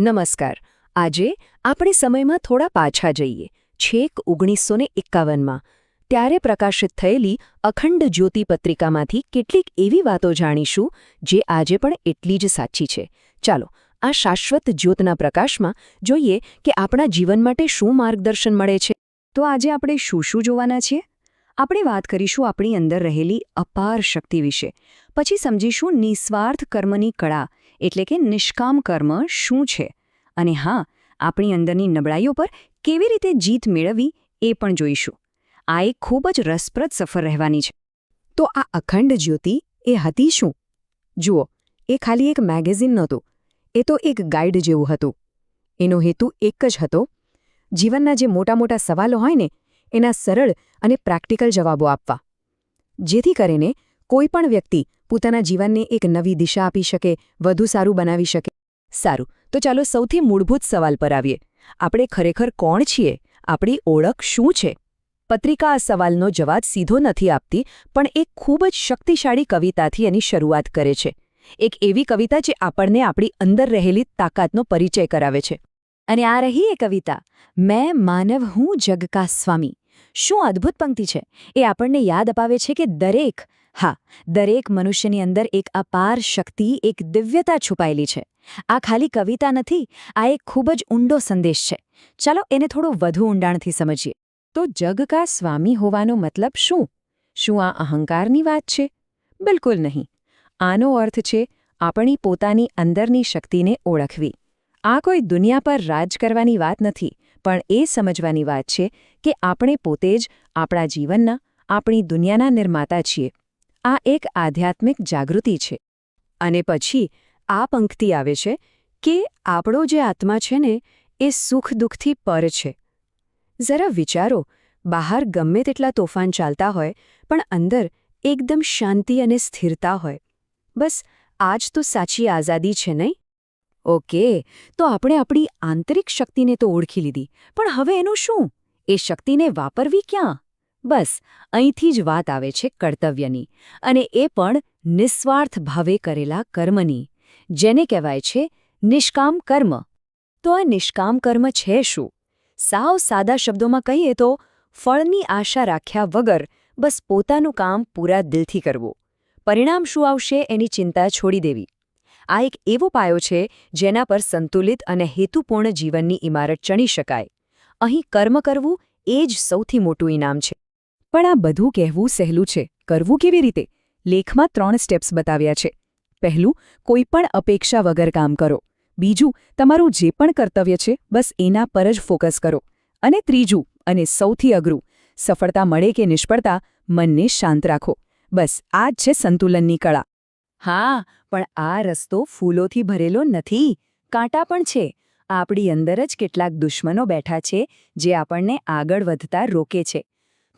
નમસ્કાર. આજે આપણે સમયમાં થોડા પાછા જઈએ. છેક ઓગણીસો ને એકાવનમાં. ત્યારે પ્રકાશિત થયેલી અખંડ જ્યોતિ પત્રિકામાંથી કેટલીક એવી વાતો જાણીશું, જે આજે પણ એટલી જ સાચી છે. ચાલો, આ શાશ્વત જ્યોતના પ્રકાશમાં જોઈએ કે આપણા જીવન માટે શું માર્ગદર્શન મળે છે. તો આજે આપણે શું શું જોવાના છીએ? આપણે વાત કરીશું આપણી અંદર રહેલી અપાર શક્તિ વિશે. પછી સમજીશું નિસ્વાર્થ કર્મની કળા, એટલે કે નિષ્કામ કર્મ શું છે? અને હા, આપણી અંદરની નબળાઈઓ પર કેવી રીતે જીત મેળવવી એ પણ જોઈશું. આ એક ખૂબ જ રસપ્રદ સફર રહેવાની છે. તો આ અખંડ જ્યોતિ એ હતી શું? જુઓ, એ ખાલી એક મેગેઝિન નહોતું. એ તો એક ગાઈડ જેવું હતું. એનો હેતુ એક જ હતો. જીવનના જે મોટા મોટા સવાલો હોય ને એના સરળ અને પ્રેક્ટિકલ જવાબો આપવા. જેથી કરીને કોઈ પણ વ્યક્તિ પોતાના જીવનને એક નવી દિશા આપી શકે, વધુ સારું બનાવી શકે. સારું, તો ચાલો સૌથી મૂળભૂત સવાલ પર આવીએ. આપણે ખરેખર કોણ છીએ? આપણી ઓળખ શું છે? પત્રિકા આ સવાલનો જવાબ સીધો નથી આપતી, પણ એક ખૂબ જ શક્તિશાળી કવિતાથી એની શરૂઆત કરે છે. એક એવી કવિતા જે આપણને આપણી અંદર રહેલી તાકાતનો પરિચય કરાવે છે. અને આ રહી એ કવિતા, મેં માનવ હું જગ કા સ્વામી. શું અદ્ભુત પંક્તિ છે? એ આપણને યાદ અપાવે છે કે દરેક, હા, દરેક મનુષ્યની અંદર એક અપાર શક્તિ, એક દિવ્યતા છુપાયેલી છે. આ ખાલી કવિતા નથી, આ એક ખૂબ જ ઊંડો સંદેશ છે. ચાલો એને થોડો વધુ ઊંડાણથી સમજીએ. તો જગકા સ્વામી હોવાનો મતલબ શું? શું આ અહંકારની વાત છે? બિલકુલ નહીં. આનો અર્થ છે, આપણી પોતાની અંદરની શક્તિને ઓળખવી. આ કોઈ દુનિયા પર રાજ કરવાની વાત નથી. પણ એ સમજવાની વાત છે કે આપણે પોતે જ આપણા જીવનના, આપણી દુનિયાના નિર્માતા છીએ. આ એક આધ્યાત્મિક જાગૃતિ છે. અને પછી આ પંક્તિ આવે છે કે આપણો જે આત્મા છે ને, એ સુખ દુઃખથી પર છે. જરા વિચારો, બહાર ગમે તેટલા તોફાન ચાલતા હોય, પણ અંદર એકદમ શાંતિ અને સ્થિરતા હોય. બસ આ જ તો સાચી આઝાદી છે નહીં? ઓકે, તો આપણે આપણી આંતરિક શક્તિને તો ઓળખી લીધી, પણ હવે એનું શું? એ શક્તિને વાપરવી ક્યાં? બસ, અહીંથી જ વાત આવે છે કર્તવ્યની, અને એ પણ નિસ્વાર્થ ભાવે કરેલા કર્મની, જેને કહેવાય છે નિષ્કામ કર્મ. તો આ નિષ્કામ કર્મ છે શું? સાવ સાદા શબ્દોમાં કહીએ તો, ફળની આશા રાખ્યા વગર બસ પોતાનું કામ પૂરા દિલથી કરવું. પરિણામ શું આવશે એની ચિંતા છોડી દેવી. આ એક એવો પાયો છે જેના પર સંતુલિત અને હેતુપૂર્ણ જીવનની ઇમારત ચણી શકાય. અહીં કર્મ કરવું એ જ સૌથી મોટું ઇનામ છે. પણ આ બધું કહેવું સહેલું છે. કરવું કેવી રીતે? લેખમાં ત્રણ સ્ટેપ્સ બતાવ્યા છે. પહેલું, કોઈ પણ અપેક્ષા વગર કામ કરો. બીજું, તમારું જે પણ કર્તવ્ય છે, બસ એના પર જ ફોકસ કરો. અને ત્રીજું, અને સૌથી અઘરું, સફળતા મળે કે નિષ્ફળતા, મનને શાંત રાખો. બસ આ જ છે સંતુલનની કળા. હા, પણ આ રસ્તો ફૂલોથી ભરેલો નથી. કાંટા પણ છે. આપણી અંદર જ કેટલાક દુશ્મનો બેઠા છે, જે આપણને આગળ વધતા રોકે છે.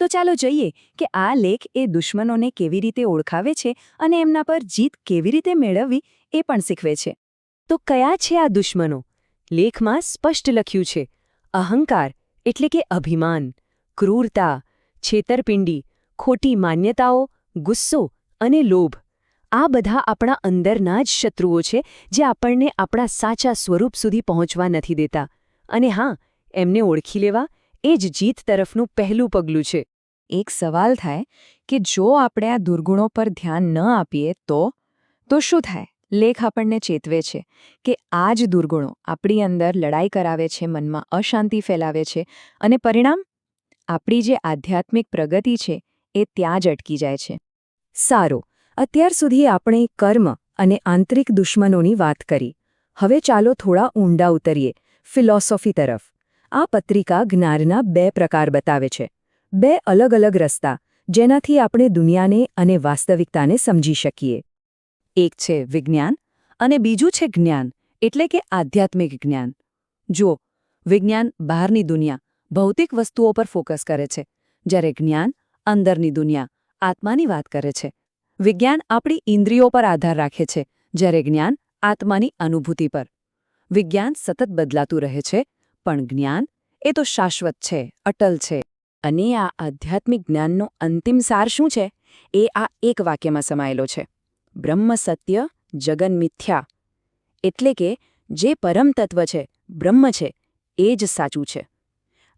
તો ચાલો જોઈએ કે આ લેખ એ દુશ્મનોને કેવી રીતે ઓળખાવે છે અને એમના પર જીત કેવી રીતે મેળવવી એ પણ શીખવે છે. તો કયા છે આ દુશ્મનો? લેખમાં સ્પષ્ટ લખ્યું છે, અહંકાર એટલે કે અભિમાન, ક્રૂરતા, છેતરપિંડી, ખોટી માન્યતાઓ, ગુસ્સો અને લોભ. આ બધા આપણા અંદરના જ શત્રુઓ છે, જે આપણને આપણા સાચા સ્વરૂપ સુધી પહોંચવા નથી દેતા. અને હા, એમને ઓળખી લેવા એ જ જીત તરફનું પહેલું પગલું છે. એક સવાલ થાય કે જો આપણે આ દુર્ગુણો પર ધ્યાન ન આપીએ તો? તો શું થાય? લેખ આપણને ચેતવે છે કે આ જ દુર્ગુણો આપણી અંદર લડાઈ કરાવે છે, મનમાં અશાંતિ ફેલાવે છે અને પરિણામ? આપણી જે આધ્યાત્મિક પ્રગતિ છે એ ત્યાં જ અટકી જાય છે. સારું અત્યાર સુધી આપણે કર્મ અને આંતરિક દુશ્મનોની વાત કરી. હવે ચાલો થોડા ઊંડા ઉતરીએ. ફિલોસોફી તરફ. આ પત્રિકા જ્ઞાનના બે પ્રકાર બતાવે છે. બે અલગ અલગ રસ્તા, જેનાથી આપણે દુનિયાને અને વાસ્તવિકતાને સમજી શકીએ. એક છે વિજ્ઞાન અને બીજું છે જ્ઞાન, એટલે કે આધ્યાત્મિક જ્ઞાન. જુઓ, વિજ્ઞાન બહારની દુનિયા, ભૌતિક વસ્તુઓ પર ફોકસ કરે છે, જ્યારે જ્ઞાન અંદરની દુનિયા, આત્માની વાત કરે છે. વિજ્ઞાન આપણી ઇન્દ્રિયો પર આધાર રાખે છે, જ્યારે જ્ઞાન આત્માની અનુભૂતિ પર. વિજ્ઞાન સતત બદલાતું રહે છે, પણ જ્ઞાન એ તો શાશ્વત છે, અટલ છે. અને આ આધ્યાત્મિક જ્ઞાનનો અંતિમ સાર શું છે? એ આ એક વાક્યમાં સમાયેલો છે. બ્રહ્મ સત્ય, જગન મિથ્યા. એટલે કે જે પરમ તત્વ છે, બ્રહ્મ છે, એ જ સાચું છે.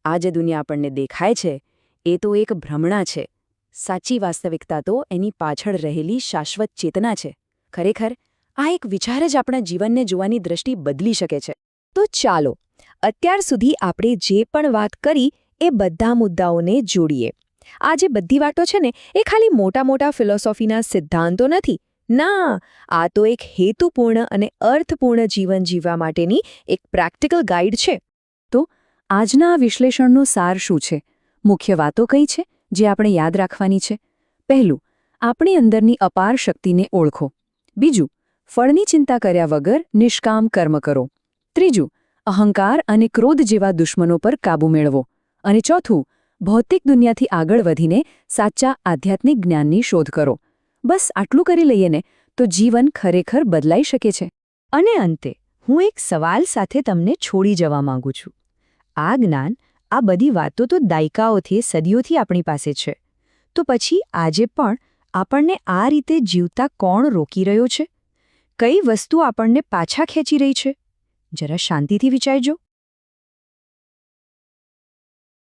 આ જે દુનિયા આપણને દેખાય છે, એ તો એક ભ્રમણા છે. સાચી વાસ્તવિકતા તો એની પાછળ રહેલી શાશ્વત ચેતના છે. ખરેખર, આ એક વિચાર જ આપણા જીવનને જોવાની દ્રષ્ટિ બદલી શકે છે. તો ચાલો, અત્યાર સુધી આપણે જે પણ વાત કરી એ બધા મુદ્દાઓને જોડીએ. આ જે બધી વાતો છે ને, એ ખાલી મોટા મોટા ફિલોસોફીના સિદ્ધાંતો નથી. ના, આ તો એક હેતુપૂર્ણ અને અર્થપૂર્ણ જીવન જીવવા માટેની એક પ્રેક્ટિકલ ગાઈડ છે. તો, આજના વિશ્લેષણનો સાર શું છે? મુખ્ય વાતો કઈ છે? જે આપણે યાદ રાખવાની છે. પહેલું, આપણી અંદરની અપાર શક્તિને ઓળખો. બીજું, ફળની ચિંતા કર્યા વગર નિષ્કામ કર્મ કરો. ત્રીજું, અહંકાર અને ક્રોધ જેવા દુશ્મનો પર કાબૂ મેળવો. અને ચોથું, ભૌતિક દુનિયાથી આગળ વધીને સાચા આધ્યાત્મિક જ્ઞાનની શોધ કરો. બસ આટલું કરી લઈએ ને, તો જીવન ખરેખર બદલાઈ શકે છે. અને અંતે, હું એક સવાલ સાથે તમને છોડી જવા માંગુ છું. આ જ્ઞાન આ બધી વાતો તો દાયકાઓથી, સદીઓથી આપણી પાસે છે. તો પછી આજે પણ આપણને આ રીતે જીવતા કોણ રોકી રહ્યો છે? કઈ વસ્તુ આપણને પાછા ખેંચી રહી છે? જરા શાંતિથી વિચારજો.